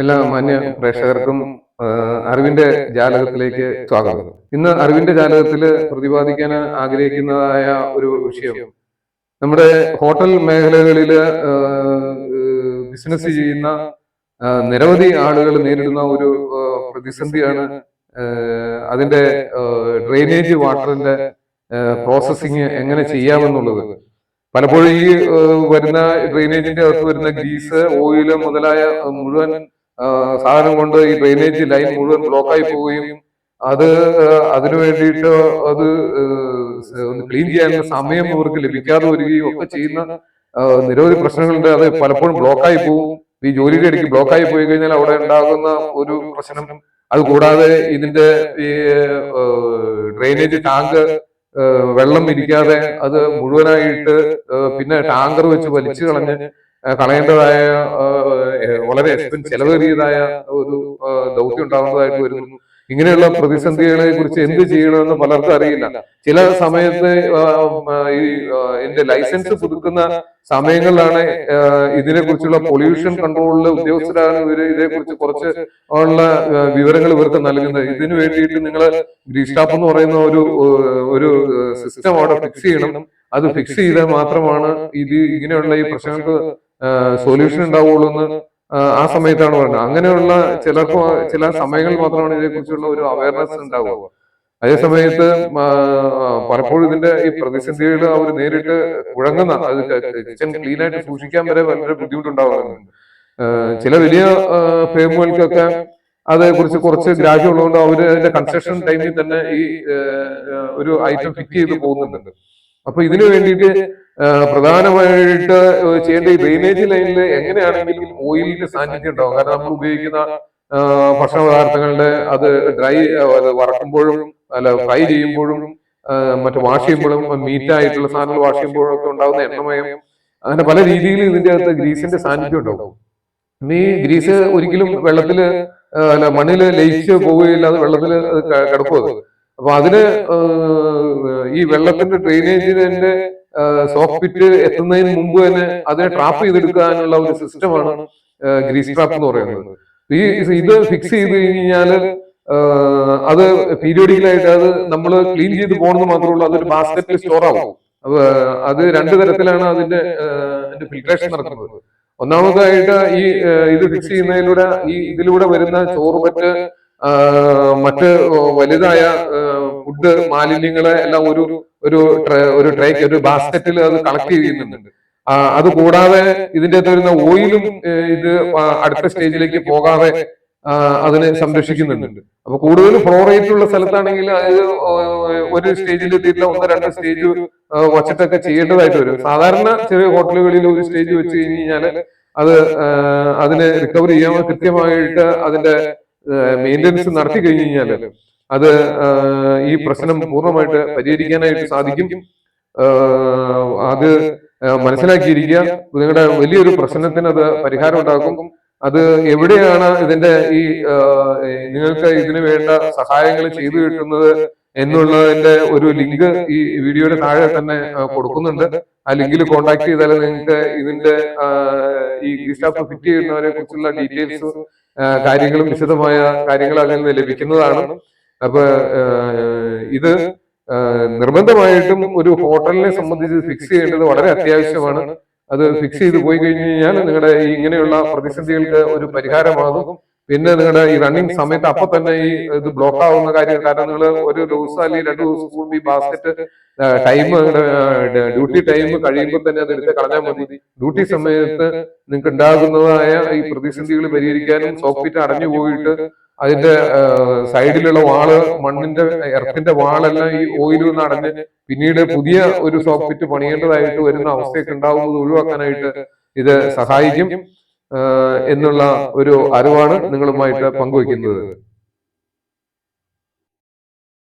എല്ലാ മാന്യ പ്രേക്ഷകർക്കും അറിവിന്റെ ജാലകത്തിലേക്ക് സ്വാഗതം. ഇന്ന് അറിവിന്റെ ജാലകത്തിൽ പ്രതിപാദിക്കാൻ ആഗ്രഹിക്കുന്നതായ ഒരു വിഷയം. നമ്മുടെ ഹോട്ടൽ മേഖലകളിൽ ബിസിനസ് ചെയ്യുന്ന നിരവധി ആളുകൾ നേരിടുന്ന ഒരു പ്രതിസന്ധിയാണ് അതിന്റെ ഡ്രെയിനേജ് വാട്ടറിന്റെ പ്രോസസ്സിങ് എങ്ങനെ ചെയ്യാമെന്നുള്ളത്. പലപ്പോഴും ഈ വരുന്ന ഡ്രെയിനേജിന്റെ അകത്ത് വരുന്ന ഗ്രീസ് ഓയിൽ മുതലായ മുഴുവൻ സാധനം കൊണ്ട് ഈ ഡ്രെയിനേജ് ലൈൻ മുഴുവൻ ബ്ലോക്കായി പോവുകയും അത് അതിനു വേണ്ടിയിട്ട് അത് ഒന്ന് ക്ലീൻ ചെയ്യാനുള്ള സമയം ഇവർക്ക് ലഭിക്കാതെ വരികയും ഒക്കെ ചെയ്യുന്ന നിരവധി പ്രശ്നങ്ങളുണ്ട്. അത് പലപ്പോഴും ബ്ലോക്കായി പോകും ഈ ജോലിയുടെ ഇടയ്ക്ക് ബ്ലോക്കായി പോയി കഴിഞ്ഞാൽ അവിടെ ഉണ്ടാകുന്ന ഒരു പ്രശ്നം. അത് കൂടാതെ ഇതിന്റെ ഈ ഡ്രെയിനേജ് ടാങ്ക് വെള്ളം ഇരിക്കാതെ അത് മുഴുവനായിട്ട് പിന്നെ ടാങ്കർ വെച്ച് വലിച്ചു കളഞ്ഞ് കളയേണ്ടതായ വളരെ എക്സ്പെൻസ് ചെലവേറിയതായ ഒരു ദൗത്യം ഉണ്ടാകുന്നതായിട്ട് വരുന്നു. ഇങ്ങനെയുള്ള പ്രതിസന്ധികളെ കുറിച്ച് എന്ത് ചെയ്യണമെന്ന് പലർക്കും അറിയില്ല. ചില സമയത്ത് ഈ എന്റെ ലൈസൻസ് പുതുക്കുന്ന സമയങ്ങളിലാണ് ഇതിനെ കുറിച്ചുള്ള പൊല്യൂഷൻ കൺട്രോളിലെ ഉദ്യോഗസ്ഥരാണ് ഇവർ. ഇതേക്കുറിച്ച് കുറച്ച് ഉള്ള വിവരങ്ങൾ ഇവർക്ക് നൽകുന്നത്. ഇതിനു വേണ്ടിയിട്ട് നിങ്ങൾ ഗ്രീസ്റ്റാപ്പ് എന്ന് പറയുന്ന ഒരു ഒരു സിസ്റ്റം അവിടെ ഫിക്സ് ചെയ്യണം. അത് ഫിക്സ് ചെയ്താൽ മാത്രമാണ് ഇത് ഇങ്ങനെയുള്ള ഈ പ്രശ്നങ്ങൾക്ക് സൊല്യൂഷൻ ഉണ്ടാവുള്ളൂ എന്ന് ആ, സമയത്താണ് പറയുന്നത് അങ്ങനെയുള്ള ചിലർക്ക് ചില സമയങ്ങൾ മാത്രമാണ് ഇതിനെക്കുറിച്ചുള്ള ഒരു അവയർനെസ് ഉണ്ടാവുക. അതേ സമയത്ത് പലപ്പോഴും ഇതിന്റെ ഈ പ്രതിസന്ധികൾ അവർ നേരിട്ട് കുഴങ്ങുന്ന അത് കിച്ചൺ ക്ലീൻ ആയിട്ട് സൂക്ഷിക്കാൻ വരെ വളരെ ബുദ്ധിമുട്ടുണ്ടാവാറുണ്ട്. ചില വലിയ ഫേമുകൾക്കൊക്കെ അതേക്കുറിച്ച് കുറച്ച് ഗ്രാഹ്യം ഉള്ളതുകൊണ്ട് അവർ അതിന്റെ കൺസ്ട്രക്ഷൻ ടൈമിൽ തന്നെ ഈ ഒരു ഐറ്റം ഫിറ്റ് ചെയ്ത് പോകുന്നുണ്ട്. അപ്പൊ ഇതിനു വേണ്ടിയിട്ട് പ്രധാനമായിട്ട് ചെയ്യേണ്ട ഈ ഡ്രെയിനേജ് ലൈനിൽ എങ്ങനെയാണെങ്കിലും ഓയിലിന്റെ സാന്നിധ്യം ഉണ്ടാവും. കാരണം നമ്മൾ ഉപയോഗിക്കുന്ന ഭക്ഷണ പദാർത്ഥങ്ങളുടെ അത് ഡ്രൈ വറക്കുമ്പോഴും അല്ല ഫ്രൈ ചെയ്യുമ്പോഴും മറ്റു വാഷ് ചെയ്യുമ്പോഴും മീറ്റ് ആയിട്ടുള്ള സാധനങ്ങൾ വാഷ് ചെയ്യുമ്പോഴും ഒക്കെ ഉണ്ടാകുന്ന എണ്ണമയം അങ്ങനെ പല രീതിയിൽ ഇതിന്റെ അകത്ത് ഗ്രീസിന്റെ സാന്നിധ്യം ഉണ്ടാവും. ഈ ഗ്രീസ് ഒരിക്കലും വെള്ളത്തിൽ അല്ല മണ്ണിൽ ലയിച്ച് പോവുകയില്ല അത് വെള്ളത്തിൽ കിടക്കുക അപ്പൊ അതിന് ഈ വെള്ളത്തിന്റെ ഡ്രെയിനേജിന്റെ സോഫ്റ്റ് പിറ്റ് എത്തുന്നതിന് മുമ്പ് തന്നെ അതിനെ ട്രാപ്പ് ചെയ്തെടുക്കാനുള്ള ഒരു സിസ്റ്റമാണ് ഗ്രീസ് ട്രാപ്പ് എന്ന് പറയുന്നത്. ഈ ഇത് ഫിക്സ് ചെയ്ത് കഴിഞ്ഞാൽ അത് പീരിയോഡിക്കലായിട്ട് അത് നമ്മൾ ക്ലീൻ ചെയ്ത് പോകണമെന്ന് മാത്രമേ ഉള്ളൂ അതൊരു ബാസ്കറ്റിൽ സ്റ്റോർ ആവും. അത് രണ്ടു തരത്തിലാണ് അതിന്റെ ഫിൽട്രേഷൻ നടക്കുന്നത്. ഒന്നാമതായിട്ട് ഈ ഇത് ഫിക്സ് ചെയ്യുന്നതിലൂടെ ഈ ഇതിലൂടെ വരുന്ന ചോറ് പറ്റ് ആ, മറ്റ് വലുതായ ഫുഡ് മാലിന്യങ്ങളെ എല്ലാം ഒരു ഒരു ഒരു ട്രേക്ക് ഒരു ബാസ്ക്കറ്റിൽ അത് കളക്ട് ചെയ്യുന്നുണ്ട്. അത് കൂടാതെ ഇതിന്റെ അകത്ത് വരുന്ന ഓയിലും ഇത് അടുത്ത സ്റ്റേജിലേക്ക് പോകാതെ അതിനെ സംരക്ഷിക്കുന്നുണ്ട്. അപ്പൊ കൂടുതൽ ഫ്ലോറേറ്റ് ഉള്ള സ്ഥലത്താണെങ്കിൽ അത് ഒരു സ്റ്റേജിൽ എത്തിയിട്ട് ഒന്ന് രണ്ട് സ്റ്റേജ് വച്ചിട്ടൊക്കെ ചെയ്യേണ്ടതായിട്ട് വരും. സാധാരണ ചെറിയ ഹോട്ടലുകളിൽ ഒരു സ്റ്റേജ് വെച്ച് കഴിഞ്ഞ് കഴിഞ്ഞാൽ അത് അതിനെ റിക്കവർ ചെയ്യാൻ കൃത്യമായിട്ട് അതിന്റെ മെയിന്റെനൻസ് നടത്തി കഴിഞ്ഞു കഴിഞ്ഞാൽ അത് ഈ പ്രശ്നം പൂർണമായിട്ട് പരിഹരിക്കാനായിട്ട് സാധിക്കും. അത് മനസ്സിലാക്കിയിരിക്കുക. നിങ്ങളുടെ വലിയൊരു പ്രശ്നത്തിന് അത് പരിഹാരം ഉണ്ടാക്കും അത് എവിടെയാണ് ഇതിന്റെ ഈ നിങ്ങൾക്ക് ഇതിന് വേണ്ട സഹായങ്ങൾ ചെയ്തു കിട്ടുന്നത് എന്നുള്ളതിന്റെ ഒരു ലിങ്ക് ഈ വീഡിയോയുടെ താഴെ തന്നെ കൊടുക്കുന്നുണ്ട്. ആ ലിങ്കിൽ കോൺടാക്ട് ചെയ്താൽ നിങ്ങൾക്ക് ഇതിന്റെ ഈ ഗീസ്റ്റാഫ് ഫിറ്റ് ചെയ്യുന്നവരെ കുറിച്ചുള്ള ഡീറ്റെയിൽസ് കാര്യങ്ങളും വിശദമായ കാര്യങ്ങൾ അതിൽ നിന്ന് ലഭിക്കുന്നതാണ്. അപ്പൊ ഇത് നിർബന്ധമായിട്ടും ഒരു ഹോട്ടലിനെ സംബന്ധിച്ച് ഫിക്സ് ചെയ്യേണ്ടത് വളരെ അത്യാവശ്യമാണ്. അത് ഫിക്സ് ചെയ്ത് പോയി കഴിഞ്ഞു കഴിഞ്ഞാൽ നിങ്ങളുടെ ഇങ്ങനെയുള്ള പ്രതിസന്ധികൾക്ക് ഒരു പരിഹാരമാകും. പിന്നെ നിങ്ങളുടെ ഈ റണ്ണിങ് സമയത്ത് അപ്പൊ തന്നെ ഈ ഇത് ബ്ലോക്ക് ആവുന്ന കാര്യം കാരണം നിങ്ങൾ ഒരു ദിവസം അല്ലെങ്കിൽ രണ്ടു ദിവസം കൂടുമ്പോൾ ഈ ബാസ്ക്കറ്റ് ടൈം ഡ്യൂട്ടി ടൈം കഴിയുമ്പോൾ തന്നെ അത് എടുത്ത് കളഞ്ഞാൽ മതി. ഡ്യൂട്ടി സമയത്ത് നിങ്ങൾക്ക് ഉണ്ടാകുന്നതായ ഈ പ്രതിസന്ധികൾ പരിഹരിക്കാനും സോഫ്റ്റ് അടഞ്ഞു പോയിട്ട് അതിന്റെ സൈഡിലുള്ള വാൾ മണ്ണിന്റെ എർത്തിന്റെ വാളെല്ലാം ഈ ഓയിൽ നിന്ന് അടഞ്ഞ് പിന്നീട് പുതിയ ഒരു സോഫ്റ്റ് പണിയേണ്ടതായിട്ട് വരുന്ന അവസ്ഥയൊക്കെ ഉണ്ടാവുന്നത് ഒഴിവാക്കാനായിട്ട് ഇത് സഹായിക്കും. എന്നുള്ള ഒരു അറിവാണ് നിങ്ങളുമായിട്ട് പങ്കുവയ്ക്കുന്നത്.